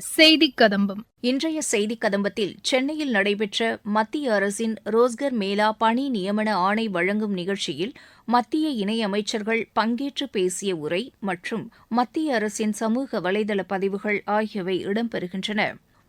செய்திக் கதம்பம் இன்றைய செய்திக் கதம்பத்தில் சென்னையில் நடைபெற்ற மத்திய அரசின் ரோஸ்கர் மேலா பணி நியமன ஆணை வழங்கும் நிகழ்ச்சியில் மத்திய இணையமைச்சர்கள் பங்கேற்று பேசிய உரை மற்றும் மத்திய அரசின் சமூக வலைதள பதிவுகள் ஆகியவை இடம்பெறுகின்றன.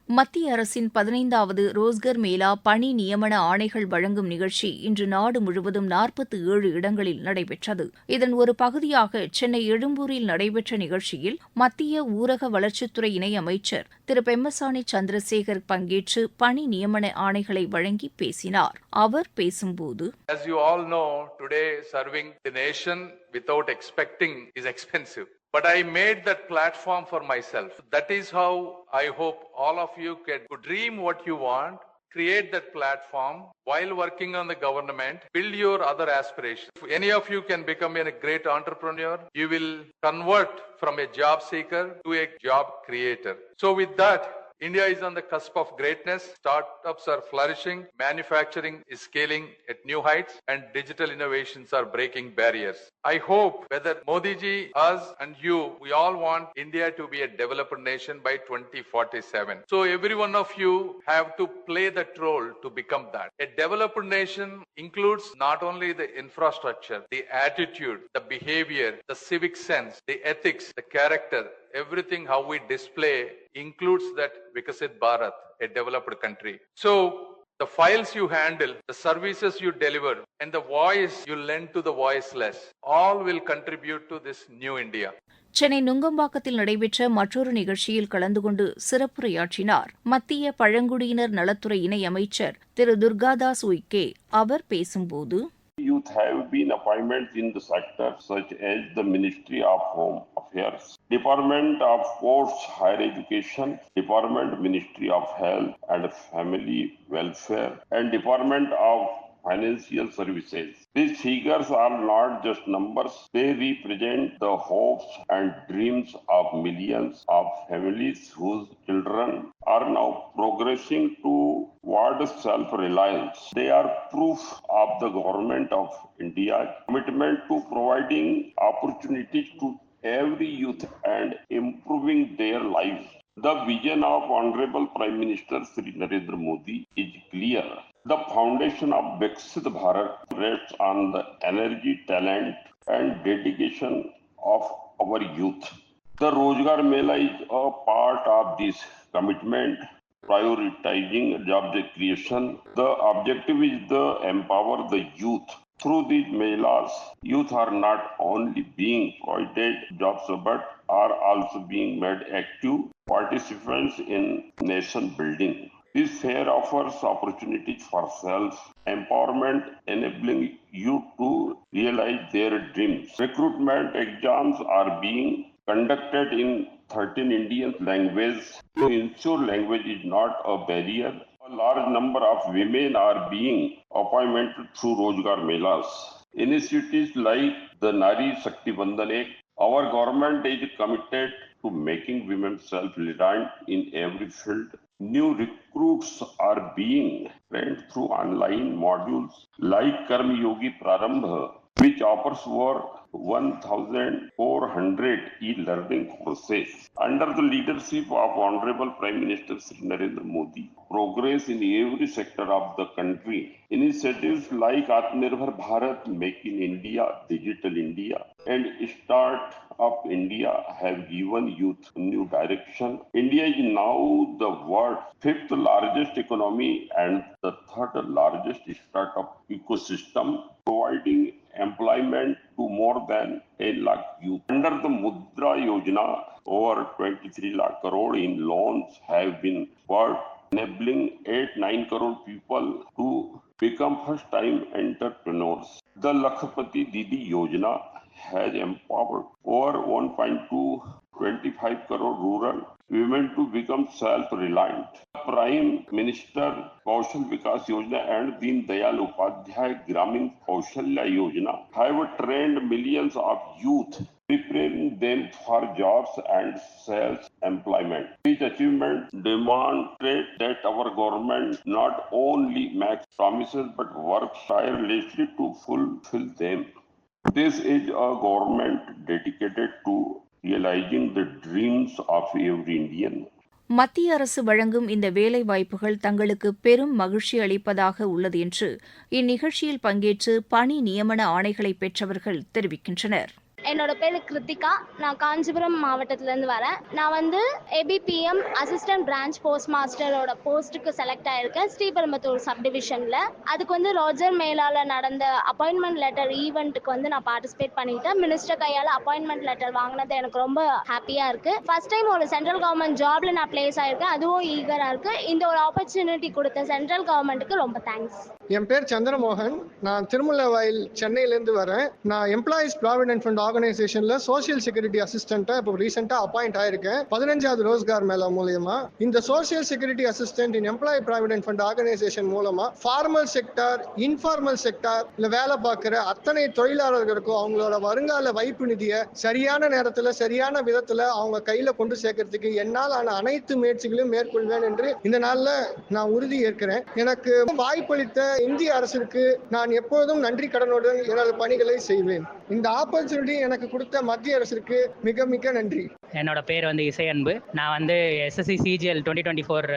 மத்திய அரசின் பதினைந்தாவது ரோஸ்கர் மேளா பணி நியமன ஆணைகள் வழங்கும் நிகழ்ச்சி இன்று நாடு முழுவதும் நாற்பத்தி ஏழு இடங்களில் நடைபெற்றது இதன் ஒரு பகுதியாக சென்னை எழும்பூரில் நடைபெற்ற நிகழ்ச்சியில் மத்திய ஊரக வளர்ச்சித்துறை இணையமைச்சர் திரு பெம்மசாணி சந்திரசேகர் பங்கேற்று பணி நியமன ஆணைகளை வழங்கி பேசினார் அவர் பேசும்போது As you all know, today serving the nation without expecting is expensive. But I made that platform for myself. That is how I hope all of you can dream what you want, create that platform while working on the government, build your other aspirations. If any of you can become a great entrepreneur, you will convert from a job seeker to a job creator. So with that, India is on the cusp of greatness. Startups are flourishing, manufacturing is scaling at new heights, and digital innovations are breaking barriers. I hope whether Modi ji, us, and you, we all want India to be a developed nation by 2047. So every one of you have to play that role to become that. A developed nation includes not only the infrastructure, the attitude, the behavior, the civic sense, the ethics, the character, everything how we display includes that Vikasit Bharat, a developed country. So the files you handle, the services you deliver, and the voice you lend to the voiceless, all will contribute to this new India. Chennai நுங்கம்பாக்கத்தில் நடைபெற்ற மற்றொரு நிகழ்ச்சியில் கலந்து கொண்டு சிறப்புரையாற்றினார் மத்திய பழங்குடியினர் நலத்துறை இணையமைச்சர் திரு துர்காதாஸ் உய்கே அவர் பேசும்போது Youth have been appointments in the sector such as the Ministry of Home Affairs, Department of Posts Higher Education, Department Ministry of Health and Family Welfare, and Department of Financial Services. These figures are not just numbers, they represent the hopes and dreams of millions of families whose children are now progressing toward self-reliance. They are proof of the government of India's commitment to providing opportunities to every youth and improving their lives. The vision of Honorable Prime Minister Sri Narendra Modi is clear. The foundation of Viksit Bharat rests on the energy, talent, and dedication of our youth. The Rozgar Mela is a part of this commitment, prioritizing job creation. The objective is to empower the youth. Through these melas, youth are not only being provided jobs but are also being made active participants in nation building. This fair offers opportunities for self-empowerment, enabling you to realize their dreams. Recruitment exams are being conducted in 13 Indian languages to ensure language is not a barrier. A large number of women are being appointed through Rozgar Melas. Initiatives like the Nari Shakti Bandhan our government is committed to making women self-reliant in every field. New recruits are being trained through online modules like Karma Yogi Prarambha, which offers over 1,400 e-learning courses. Under the leadership of Honorable Prime Minister Sri Narendra Modi, progress in every sector of the country. Initiatives like Atmanirbhar Bharat, Make in India, Digital India, and Start Up India have given youth new direction. India is now the world's fifth largest economy and the third largest startup ecosystem, providing employment to more than 10 lakh youth. Under the Mudra Yojana, over 23 lakh crore in loans have been worked, enabling 8-9 crore people to become first-time entrepreneurs. The Lakhpati Didi Yojana has empowered over 1.2 25 crore rural women to become self-reliant. Prime Minister Kaushal Vikas Yojana and Deen Dayal Upadhyay Gramin Kaushalya Yojana have trained millions of youth, preparing them for jobs and self-employment. These achievements demonstrate that our government not only makes promises but works tirelessly to fulfill them. This is a government dedicated to realizing the dreams of every Indian. மத்திய அரசு வழங்கும் இந்த வேலை வாய்ப்புகள் தங்களுக்கு பெரும் மகிழ்ச்சி அளிப்பதாக உள்ளது என்று இந்நிகழ்ச்சியில் பங்கேற்று பணி நியமன ஆணைகளை பெற்றவர்கள் தெரிவிக்கின்றனர் என்னோட பேர் கிருத்திகா. நான் காஞ்சிபுரம் மாவட்டத்திலேருந்து வரேன். நான் வந்து ஏபிபிஎம் அசிஸ்டன்ட் பிரான்ச் போஸ்ட் மாஸ்டரோட போஸ்ட்டுக்கு செலக்ட் ஆயிருக்கேன். ஸ்ரீபெரும்புத்தூர் சப்டிவிஷனில் அதுக்கு வந்து ரோஜர் மேலால் நடந்த அப்பாயின்மெண்ட் லெட்டர் ஈவெண்ட்டுக்கு வந்து நான் பார்ட்டிசிபேட் பண்ணிட்டேன் மினிஸ்டர் கையால் அப்பாயின்மெண்ட் லெட்டர் வாங்கினது எனக்கு ரொம்ப ஹாப்பியாக இருக்குது ஃபர்ஸ்ட் டைம் ஒரு சென்ட்ரல் கவர்மெண்ட் ஜாப்ல நான் பிளேஸ் ஆயிருக்கேன். அதுவும் ஈகராக இருக்குது இந்த ஒரு ஆப்பர்ச்சுனிட்டி கொடுத்த சென்ட்ரல் கவர்மெண்ட்டுக்கு ரொம்ப தேங்க்ஸ் என் பேர் சந்திரமோகன். நான் திருமுல்லவாயில் சென்னையிலேருந்து வரேன். நான் எம்ப்ளாயிஸ் ப்ராவிடென்ட் ஃபண்ட் ஆர்கனைசேஷன்ல சோஷியல் செக்யூரிட்டி அசிஸ்டண்ட்டாக இப்போ ரீசெண்டாக அப்பாயிண்ட் ஆயிருக்கேன். பதினஞ்சாவது ரோஸ்கார் மேலே மூலயமா. இந்த social security assistant in employee provident fund organisation மூலமா ஃபார்மல் செக்டார் இன்ஃபார்மல் செக்டார் இல்லை வேலை பார்க்குற அத்தனை தொழிலாளர்களுக்கும் அவங்களோட வருங்கால வைப்பு நிதியை சரியான நேரத்தில் சரியான விதத்தில் அவங்க கையில் கொண்டு சேர்க்கறதுக்கு என்னால் ஆன அனைத்து முயற்சிகளையும் மேற்கொள்வேன் என்று இந்த நாளில் நான் உறுதி ஏற்கிறேன். எனக்கு வாய்ப்பளித்த இந்திய அரசிற்கு நான் எப்போதும் நன்றி கடனுடன் எனது பணிகளை செய்வேன். இந்த ஆப்பர்ச்சுனிட்டி எனக்கு கொடுத்த மத்திய அரசிற்கு மிக மிக நன்றி. என்னோட பேர் வந்து இசை அன்பு நான் வந்து SSC CGL twenty twenty four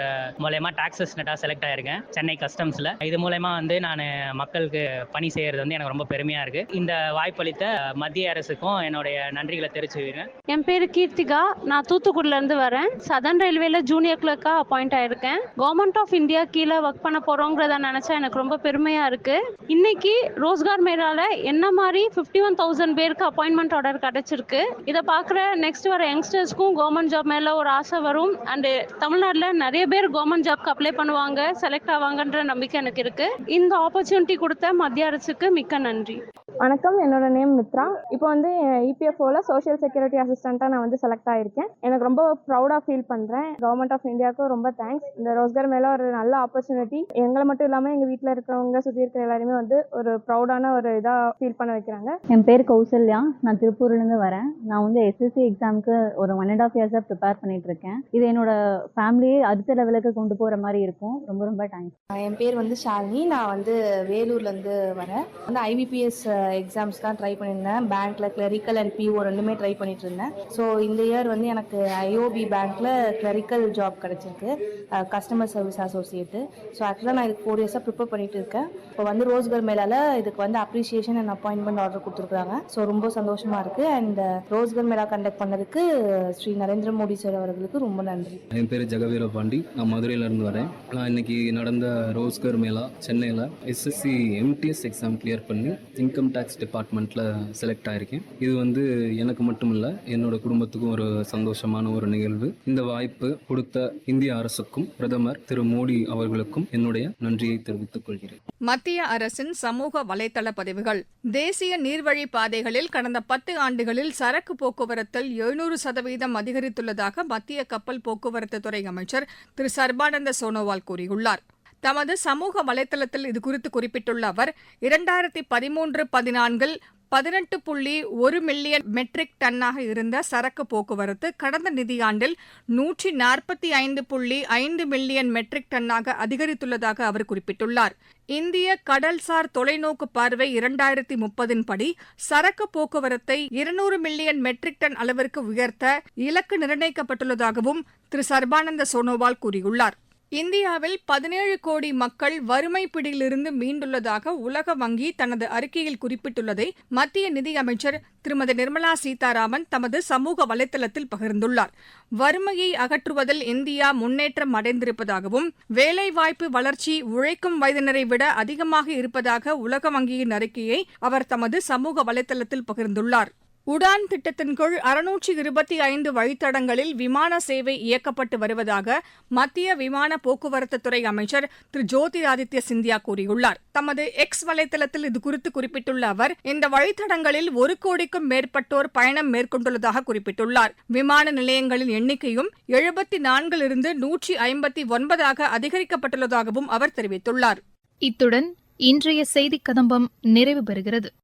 மூலயமா டாக்ஸஸ் நெட்டாக செலக்ட் ஆயிருக்கேன் சென்னை கஸ்டம்ஸில் இது மூலயமா வந்து நான் மக்களுக்கு பணி செய்கிறது வந்து எனக்கு ரொம்ப பெருமையாக இருக்குது இந்த வாய்ப்பளித்த மத்திய அரசுக்கும் என்னுடைய நன்றிகளை தெரிவிச்சுக்கிறேன். என் பேர் கீர்த்திகா. நான் தூத்துக்குடிலேருந்து வரேன். சதன் ரயில்வேல ஜூனியர் கிளர்க்காக அப்பாயிண்ட் ஆயிருக்கேன். கவர்மெண்ட் ஆஃப் இந்தியா கீழே ஒர்க் பண்ண போகிறோங்கிறத நினச்சா எனக்கு ரொம்ப பெருமையாக இருக்குது இன்னைக்கு ரோஸ்கார் மேலால என்ன மாதிரி ஃபிஃப்டி ஒன் தௌசண்ட் பேருக்கு அப்பாயின்மெண்ட் ஆர்டர் கிடச்சிருக்கு. இதை பார்க்குற நெக்ஸ்ட் வர யங்ஸ்டர்ஸ்க்கும் கவர்மெண்ட் ஜாப் மேலே ஒரு ஆசை வரும். அண்டு தமிழ்நாட்டில் நிறைய பேர் கவர்மெண்ட் ஜாப்க்கு அப்ளை பண்ணுவாங்க செலக்ட் ஆவாங்கன்ற நம்பிக்கை எனக்கு இருக்குது இந்த ஆப்பர்ச்சுனிட்டி கொடுத்த மத்திய அரசுக்கு மிக்க நன்றி. வணக்கம் என்னோட நேம் மித்ரா. இப்போ வந்து இபிஎஃப்ஓல சோஷியல் செக்யூரிட்டி அசிஸ்டண்ட்டாக நான் வந்து செலக்ட் ஆயிருக்கேன். எனக்கு ரொம்ப ப்ரௌடாக ஃபீல் பண்ணுறேன் கவர்மெண்ட் ஆஃப் இந்தியாவுக்கு ரொம்ப தேங்க்ஸ் இந்த ரோஸ்கர் மேலே ஒரு நல்ல ஆப்பர்ச்சுனிட்டி எங்களை மட்டும் இல்லாமல் எங்கள் வீட்டில் இருக்கிறவங்க சுற்றி இருக்கிற எல்லாருமே வந்து ஒரு ப்ரௌடான ஒரு இதாக ஃபீல் பண்ண வைக்கிறாங்க. என் பேர் கௌசல்யா. நான் திருப்பூர்லேருந்து வரேன். நான் வந்து எஸ்எஸ்சி எக்ஸாமுக்கு ஒரு ஒன் அண்ட் ஆஃப் இயர்ஸாக ப்ரிப்பேர் பண்ணிட்டு இருக்கேன் இது என்னோட ஃபேமிலியை அடுத்த லெவலுக்கு கொண்டு போகிற மாதிரி இருக்கும். ரொம்ப ரொம்ப தேங்க்ஸ் என் பேர் வந்து ஷாலினி. நான் வந்து வேலூர்லேருந்து வரேன். வந்து ஐபிபிஎஸ் எக்ஸாம்ஸ் தான் ட்ரை பண்ணியிருந்தேன். பேங்க்கில் கிளரிக்கல் அண்ட் பிஓ ரெண்டுமே ட்ரை பண்ணிட்டு இருந்தேன் ஸோ இந்த இயர் வந்து எனக்கு ஐஓபி பேங்க்கில் கிளரிக்கல் ஜாப் கிடச்சிருக்கு. கஸ்டமர் சர்வீஸ் அசோசியேட்டு ஸோ ஆக்சுவலாக நான் இதுக்கு ஃபோர் இயர்ஸாக ப்ரிப்பேர் பண்ணிட்டு இருக்கேன் இப்போ வந்து ரோஸ்கர் மேலால இதுக்கு வந்து அப்ரிசியேஷன் அண்ட் அப்பாயின்மெண்ட் ஆர்டர் கொடுத்துருக்காங்க ஸோ ரொம்ப சந்தோஷமா இருக்கு. அண்ட் ரோஸ்கர் மேலா கண்டக்ட் பண்ணதுக்கு ஸ்ரீ நரேந்திர மோடி சார் அவர்களுக்கு ரொம்ப நன்றி. என் பேர் ஜெகவீர பாண்டி. நான் மதுரையிலேருந்து வரேன். நான் இன்னைக்கு நடந்த ரோஸ்கர் மேளா சென்னையில் எஸ்எஸ்சி எம்டிஎஸ் எக்ஸாம் கிளியர் பண்ணி இன்கம் டேக்ஸ் டிபார்ட்மெண்ட்டில் செலக்ட் ஆயிருக்கேன். இது வந்து எனக்கு மட்டும் இல்லை என்னோட குடும்பத்துக்கும் ஒரு சந்தோஷமான ஒரு நிகழ்வு. இந்த வாய்ப்பு கொடுத்த இந்திய அரசுக்கும் பிரதமர் திரு மோடி அவர்களுக்கும் என்னுடைய நன்றியை தெரிவித்துக் கொள்கிறேன். மத்திய அரசின் சமூக வலைதள பதிவுகள். தேசிய நீர்வழி பாதைகளில் கடந்த பத்து ஆண்டுகளில் சரக்கு போக்குவரத்தில் எழுநூறு சதவீதம் அதிகரித்துள்ளதாக மத்திய கப்பல் போக்குவரத்து துறை அமைச்சர் திரு சர்பானந்த சோனோவால் கூறியுள்ளார். தமது சமூக வலைதளத்தில் இதுகுறித்து குறிப்பிட்டுள்ள அவர் இரண்டாயிரத்தி பதிமூன்று பதினான்கில் பதினெட்டு புள்ளி ஒரு மில்லியன் மெட்ரிக் டன்னாக இருந்த சரக்கு போக்குவரத்து கடந்த நிதியாண்டில் நூற்றி நாற்பத்தி ஐந்து புள்ளி ஐந்து மில்லியன் மெட்ரிக் டன்னாக அதிகரித்துள்ளதாக அவர் குறிப்பிட்டுள்ளார். இந்திய கடல்சார் தொலைநோக்கு பார்வை இரண்டாயிரத்தி முப்பதின் படி சரக்கு போக்குவரத்தை இருநூறு மில்லியன் மெட்ரிக் டன் அளவிற்கு உயர்த்த இலக்கு நிர்ணயிக்கப்பட்டுள்ளதாகவும் திரு சர்பானந்த சோனோவால் கூறியுள்ளார். இந்தியாவில் பதினேழு கோடி மக்கள் வறுமை பிடியிலிருந்து மீண்டுள்ளதாக உலக வங்கி தனது அறிக்கையில் குறிப்பிட்டுள்ளதை மத்திய நிதியமைச்சர் திருமதி நிர்மலா சீதாராமன் தமது சமூக வலைதளத்தில் பகிர்ந்துள்ளார். வறுமையை அகற்றுவதில் இந்தியா முன்னேற்றம் அடைந்திருப்பதாகவும் வேலைவாய்ப்பு வளர்ச்சி உழைக்கும் வயதினரை விட அதிகமாக இருப்பதாக உலக வங்கியின் அறிக்கையை அவர் தமது சமூக வலைதளத்தில் பகிர்ந்துள்ளார். உடான் திட்டத்தின் கீழ் அறுநூற்றி இருபத்தி ஐந்து வழித்தடங்களில் விமான சேவை இயக்கப்பட்டு வருவதாக மத்திய விமான போக்குவரத்துத்துறை அமைச்சர் திரு ஜோதிராதித்ய சிந்தியா கூறியுள்ளார். தமது எக்ஸ் வலைதளத்தில் இதுகுறித்து குறிப்பிட்டுள்ள அவர் இந்த வழித்தடங்களில் ஒரு கோடிக்கும் மேற்பட்டோர் பயணம் மேற்கொண்டுள்ளதாக குறிப்பிட்டுள்ளார். விமான நிலையங்களின் எண்ணிக்கையும் எழுபத்தி நான்கிலிருந்து நூற்றி ஐம்பத்தி ஒன்பதாக அதிகரிக்கப்பட்டுள்ளதாகவும் அவர் தெரிவித்துள்ளார். இத்துடன் இன்றைய செய்திக் கதம்பம் நிறைவு பெறுகிறது.